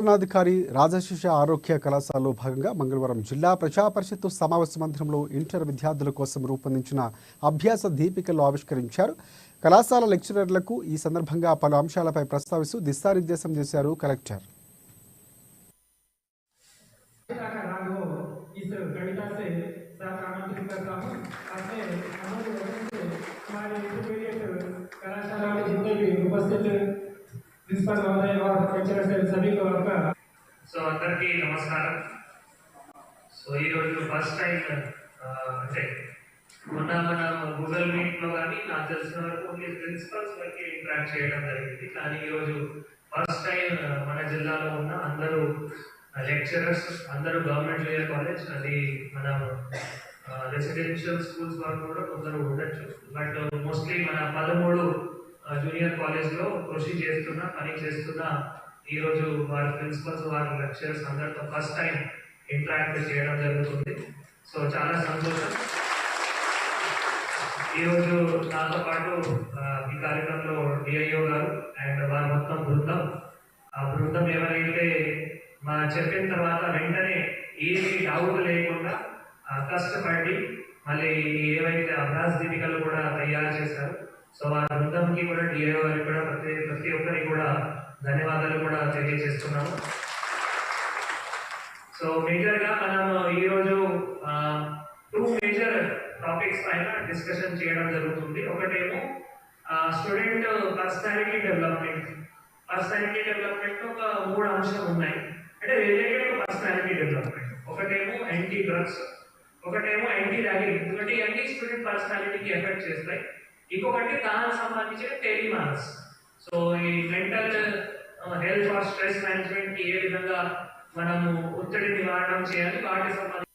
పాలనాధికారి రాజశిష ఆరోగ్య కళాశాలలో భాగంగా మంగళవారం జిల్లా ప్రజాపరిషత్తు సమావేశ మందిరంలో ఇంటర్ విద్యార్థుల కోసం రూపొందించిన అభ్యాస దీపికలు ఆవిష్కరించారు. కళాశాల లెక్చరర్లకు ఈ సందర్భంగా పలు అంశాలపై ప్రస్తావిస్తూ దిశానిర్దేశం చేశారు కలెక్టర్. ప్రిన్సిపల్ మహోదయ వారు సో అందరికీ నమస్కారం. సో ఈరోజు ఫస్ట్ టైం అంటే మొన్న మన గూగుల్ మీట్లో కానీ నాకు తెలిసిన వరకు ప్రిన్సిపల్స్ వరకు ఇంట్రాక్ట్ చేయడం జరిగింది. కానీ ఈరోజు ఫస్ట్ టైం మన జిల్లాలో ఉన్న అందరూ లెక్చరర్స్ అందరూ గవర్నమెంట్ లేయర్ కాలేజ్ అది మన రెసిడెన్షియల్ స్కూల్స్ వరకు కూడా కొందరు ఉండొచ్చు. బట్ మోస్ట్లీ మన పదమూడు జూనియర్ కాలేజ్లో కృషి చేస్తున్న పని చేస్తున్న ఈరోజు వారి ప్రిన్సిపల్స్ వారి లెక్చరర్స్ అందరితో ఫస్ట్ టైం ఇంటరాక్ట్ చేయడం జరుగుతుంది. సో చాలా సంతోషం. ఈరోజు నాతో పాటు ఈ కార్యక్రమంలో డిఐఓ గారు అండ్ వారి మొత్తం బృందం. ఆ బృందం ఎవరైతే మా చెప్పిన తర్వాత వెంటనే ఏమి డౌట్ లేకుండా కష్టపడి మళ్ళీ ఏవైతే అభ్యాస దీపికలు కూడా తయారు చేశారు సో ఆ బృందంకి కూడా డిఐఓ గారికి కూడా ప్రతి ప్రతి ఒక్కరికి కూడా ధన్యవాదాలు కూడా తెలియజేస్తున్నాము. సో మేజర్గా మనం ఈరోజు టూ మేజర్ టాపిక్స్ పైన డిస్కషన్ చేయడం జరుగుతుంది. ఒకటేమో student personality development personality development ఒక మూడు అంశాలు ఉన్నాయి. అంటే రిలేటెడ్ పర్సనాలిటీ డెవలప్మెంట్ ఒకటేమో యాంటీ డ్రగ్స్ ఒకటేమో యాంటీ ర్యాగింగ్ ఎందుకంటే ఇవన్నీ స్టూడెంట్ పర్సనాలిటీకి ఎఫెక్ట్ చేస్తాయి. ఇంకొకటి దానికి సంబంధించిన టెలిమాన్స్ సో ఈ మెంటల్ హెల్త్ ఆర్ స్ట్రెస్ మేనేజ్మెంట్కి ఏ విధంగా మనము ఒత్తిడి నివారణ చేయాలి వాటికి సంబంధించి